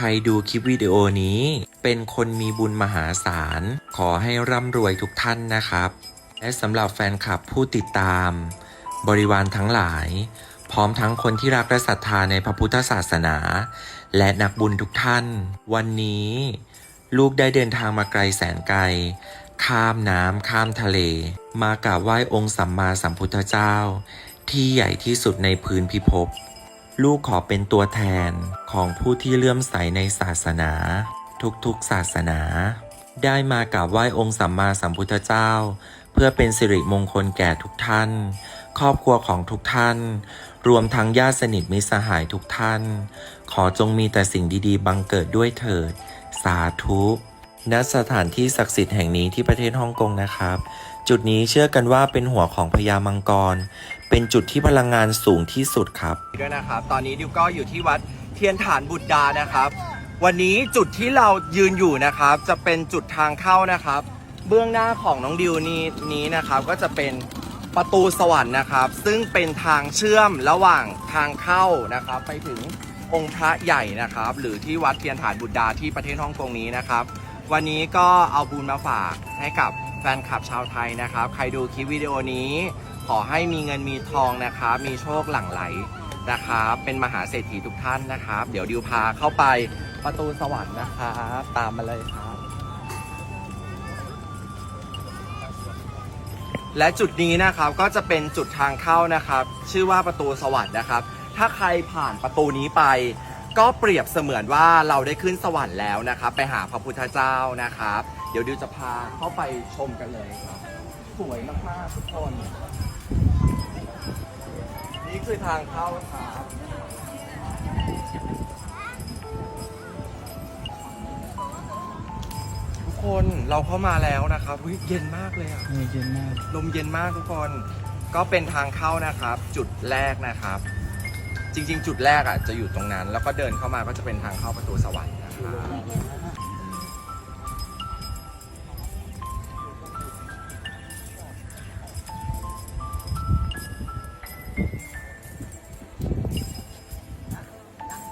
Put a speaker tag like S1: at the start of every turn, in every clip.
S1: ใครดูคลิปวิดีโอนี้ เป็นคนมีบุญมหาศาล ขอให้ร่ำรวยทุกท่านนะครับ และสำหรับแฟนคลับผู้ติดตาม บริวารทั้งหลาย พร้อมทั้งคนที่รักและศรัทธาในพระพุทธศาสนา และนักบุญทุกท่าน วันนี้ ลูกได้เดินทางมาไกลแสนไกล ข้ามน้ำข้ามทะเล มากราบไหว้องค์สัมมาสัมพุทธเจ้า ที่ใหญ่ที่สุดในพื้นพิภพ ลูกขอเป็นตัวแทนของผู้ที่เลื่อมใสในศาสนา ทุกๆศาสนา ได้มากราบไหว้องค์สัมมาสัมพุทธเจ้า เพื่อเป็นสิริมงคลแก่ทุกท่าน ครอบครัวของทุกท่าน รวมทั้งญาติสนิทมิตรสหายทุกท่าน ขอจงมีแต่สิ่งดีๆ บังเกิดด้วยเถิด สาธุ ณสถานที่ศักดิ์สิทธิ์แห่งนี้ที่ประเทศฮ่องกงนะครับ จุดนี้เชื่อกันว่าเป็นหัวของพญามังกร เป็นจุดที่พลังงานสูงที่สุดครับ
S2: ด้วยนะครับ ตอนนี้ดิวก็อยู่ที่วัดเทียนฐานบุตรดานะครับ วันนี้จุดที่เรายืนอยู่นะครับ จะเป็นจุดทางเข้านะครับ เบื้องหน้าของน้องดิวนี้นี้นะครับ ก็จะเป็นประตูสวรรค์นะครับ ซึ่งเป็นทางเชื่อมระหว่างทางเข้านะครับ ไปถึงองค์พระใหญ่นะครับ หรือที่วัดเทียนฐานบุตรดาที่ประเทศฮ่องกงนี้นะครับ วันนี้ก็เอาบุญมาฝากให้กับแฟนคลับชาวไทยนะครับ ใครดูคลิปวิดีโอนี้ ขอให้มีเงินมีทองนะครับ มีโชคหลั่งไหลนะครับ เป็นมหาเศรษฐีทุกท่านนะครับ เดี๋ยวดิวพาเข้าไปประตูสวรรค์นะครับ ตามมาเลยครับ และจุดนี้นะครับก็จะเป็นจุดทางเข้านะครับ ชื่อว่าประตูสวรรค์นะครับ ถ้าใครผ่านประตูนี้ไป ก็เปรียบเสมือนว่าเราได้ขึ้นสวรรค์แล้วนะครับ ไปหาพระพุทธเจ้านะครับ เดี๋ยวดิวจะพาเข้าไปชมกันเลยครับ สวยมากๆทุกคน นี่คือทางเข้าครับทุกคนเราเข้ามาแล้วนะครับอุ๊ยเย็นมากเลยอะ
S3: เออเย็นมาก
S2: ลมเย็นมากทุกคน ก็เป็นทางเข้านะครับ จุดแรกนะครับ จริง ๆ จุดแรกอะจะอยู่ตรงนั้น แล้วก็เดินเข้ามาก็จะเป็นทางเข้าประตูสวรรค์นะครับ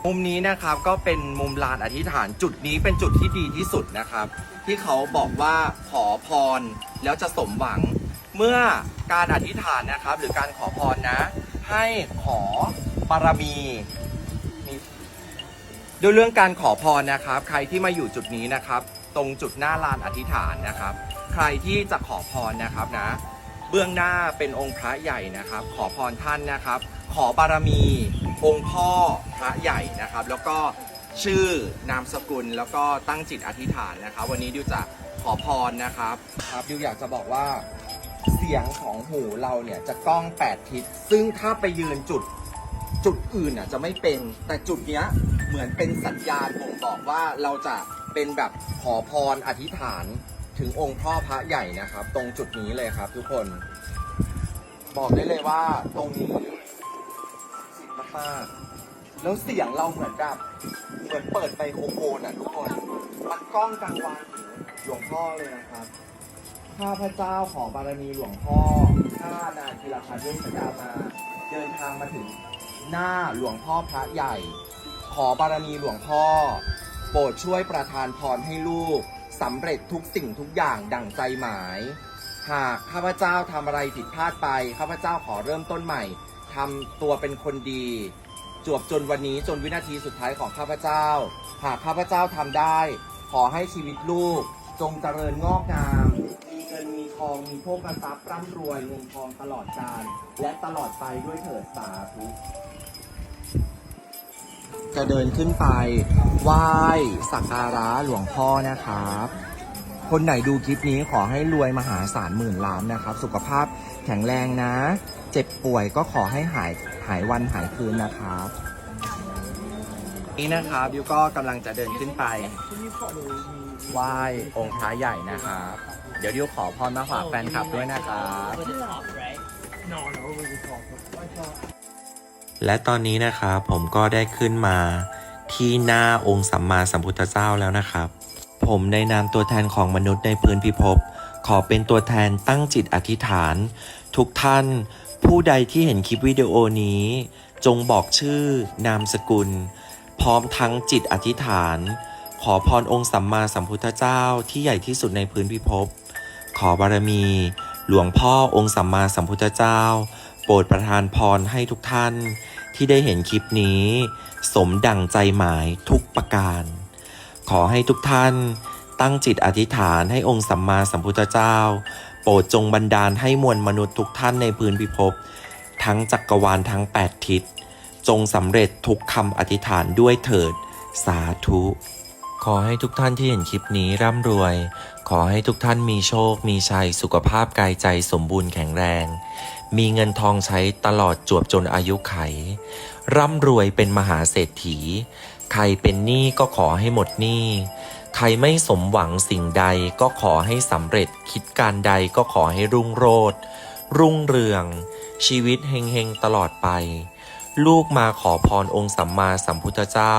S2: มุมนี้นะครับก็เป็นมุมลานอธิษฐานจุดนี้เป็นจุดที่ดีที่สุดนะครับ ที่เขาบอกว่าขอพรแล้วจะสมหวัง เมื่อการอธิษฐานนะครับ หรือการขอพรนะ ให้ขอ บารมีมีด้วยเรื่องการขอพรนะครับ ใครที่มาอยู่จุดนี้นะครับ ตรงจุดหน้าลานอธิษฐานนะครับ ใครที่จะขอพรนะครับนะ เบื้องหน้าเป็นองค์พระใหญ่นะครับ ขอพรท่านนะครับ ขอบารมี องค์พ่อพระใหญ่นะครับ แล้วก็ชื่อนามสกุลแล้วก็ตั้งจิตอธิษฐานนะครับ วันนี้ดิวจะขอพรนะครับครับดิวอยากจะบอกว่าเสียงของหูเราเนี่ยจะก้อง 8 ทิศ ซึ่งถ้าไปยืนจุด จุดอื่นอะจะไม่เป็นแต่จุดเนี้ยเหมือนเป็นสัญญาณบ่งบอกว่าเราจะเป็นแบบขอพรอธิษฐานถึงองค์พ่อพระใหญ่นะครับ ตรงจุดนี้เลยครับ ทุกคนบอกได้เลยว่าตรงนี้สิทธิ์มากๆแล้วเสียงเราเหมือนแบบเหมือนเปิดไมโครโฟนอะทุกคนมันกล้องกลางวันหลวงพ่อเลยนะครับข้าพเจ้าขอบารมีหลวงพ่อข้านาคีรพันธ์ด้วยสดามาเดินทางมาถึง หน้าหลวงพ่อพระใหญ่ ขอบารมีหลวงพ่อ โปรดช่วยประทานพรให้ลูกสำเร็จทุกสิ่งทุกอย่างดั่งใจหมาย หากข้าพเจ้าทำอะไรผิดพลาดไป ข้าพเจ้าขอเริ่มต้นใหม่ทำตัวเป็นคนดี จวบจนวันนี้จนวินาทีสุดท้ายของข้าพเจ้า หากข้าพเจ้าทำได้ ขอให้ชีวิตลูก จงเจริญงอกงาม มีเงินมีทองมีโภคทรัพย์ร่ำรวยเงินทองตลอดกาลและตลอดไปด้วยเถิดสาธุ จะเดินขึ้นไปไหว้สักการะหลวงพ่อนะครับ คนไหนดูคลิปนี้ขอให้รวยมหาศาลหมื่นล้านนะครับ สุขภาพแข็งแรงนะ เจ็บป่วยก็ขอให้หายหายวันหายคืนนะครับ นี่นะครับยูก็กำลังจะเดินขึ้นไปไหว้องค์พระใหญ่นะครับ เดี๋ยวดิวขอพรมาฝากแฟนคลับด้วยนะครับ
S1: และตอนนี้นะครับผมก็ได้ขึ้นมาที่หน้าองค์สัมมาสัมพุทธเจ้าแล้วนะครับ ผมในนามตัวแทนของมนุษย์ในพื้นพิภพขอเป็นตัวแทนตั้งจิตอธิษฐาน ทุกท่าน ผู้ใดที่เห็นคลิปวิดีโอนี้ จงบอกชื่อนามสกุล พร้อมทั้งจิตอธิษฐาน ขอพรองค์สัมมาสัมพุทธเจ้าที่ใหญ่ที่สุดในพื้นพิภพขอบารมี หลวงพ่อองค์สัมมาสัมพุทธเจ้า โปรดประทานพรให้ทุกท่าน ที่ได้เห็นคลิปนี้ สมดังใจหมายทุกประการ ขอให้ทุกท่านตั้งจิตอธิษฐานให้องค์สัมมาสัมพุทธเจ้า โปรดจงบันดาลให้มวลมนุษย์ทุกท่านในพื้นพิภพทั้งจักรวาลทั้ง 8 ทิศ จงสำเร็จทุกคำอธิษฐานด้วยเถิด สาธุ ขอให้ทุกท่านที่เห็นคลิปนี้ร่ำรวย ขอให้ทุกท่านมีโชค มีชัย สุขภาพกายใจสมบูรณ์แข็งแรง มีเงินทองใช้ตลอดจวบจนอายุไข ร่ำรวยเป็นมหาเศรษฐี ใครเป็นหนี้ก็ขอให้หมดหนี้ ใครไม่สมหวังสิ่งใดก็ขอให้สำเร็จ คิดการใดก็ขอให้รุ่งโรจน์รุ่งเรือง ชีวิตเฮงๆตลอดไป ลูกมาขอพรองค์สัมมาสัมพุทธเจ้า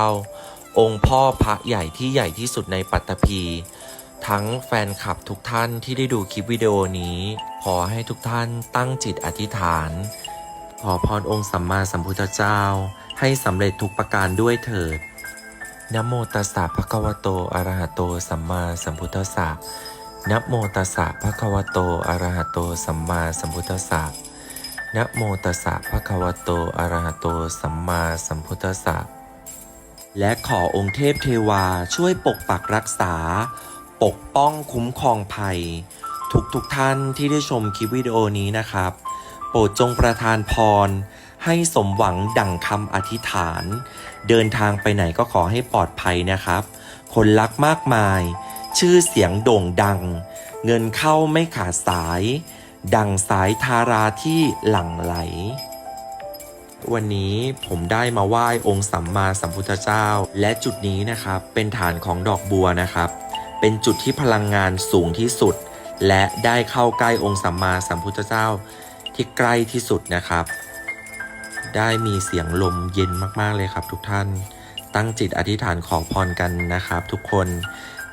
S1: องค์พ่อพระใหญ่ที่ใหญ่ที่สุดในปัตตภีทั้งแฟนคลับทุกท่านที่ได้ดูคลิปวิดีโอนี้ ขอให้ทุกท่านตั้งจิตอธิษฐาน ขอพรองค์สัมมาสัมพุทธเจ้า ให้สำเร็จทุกประการด้วยเถิดนะโมตัสสะภะคะวะโตอะระหะโตสัมมาสัมพุทธัสสะนะโมตัสสะภะคะวะโตอะระหะโตสัมมาสัมพุทธัสสะนะโมตัสสะภะคะวะโตอะระหะโตสัมมาสัมพุทธัสสะ และขอองค์เทพเทวาช่วยปกปักรักษา ปกป้องคุ้มครองภัย ทุกทุกๆท่านที่ได้ชมคลิปวิดีโอนี้นะครับ โปรดจงประทานพร ให้สมหวังดั่งคำอธิษฐาน เดินทางไปไหนก็ขอให้ปลอดภัยนะครับ คนรักมากมาย ชื่อเสียงโด่งดัง เงินเข้าไม่ขาดสาย ดังสายทาราที่หลั่งไหล วันนี้ผมได้มาไหว้องค์สัมมาสัมพุทธเจ้า และจุดนี้นะครับเป็นฐานของดอกบัวนะครับ เป็นจุดที่พลังงานสูงที่สุด และได้เข้าใกล้องค์สัมมาสัมพุทธเจ้า ที่ใกล้ที่สุดนะครับ ได้มีเสียงลมเย็นมากๆเลยครับ ทุกท่าน ตั้งจิตอธิษฐานขอพรกันนะครับ ทุกคน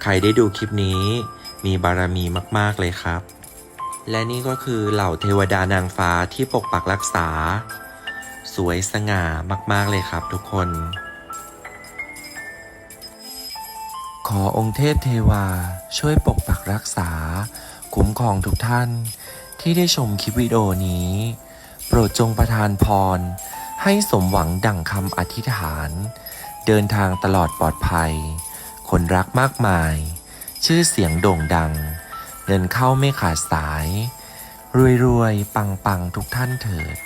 S1: ใครได้ดูคลิปนี้มีบารมีมากๆเลยครับ และนี่ก็คือเหล่าเทวดานางฟ้าที่ปกปักรักษา สวยสง่ามากๆเลยครับทุกคน ขอองค์เทพเทวาช่วยปกปักรักษา คุ้มครองทุกท่านที่ได้ชมคลิปวิดีโอนี้ โปรดจงประทานพร ให้สมหวังดั่งคำอธิษฐาน เดินทางตลอดปลอดภัย คนรักมากมาย ชื่อเสียงโด่งดัง เงินเข้าไม่ขาดสาย รวยๆ ปังๆ ทุกท่านเถิด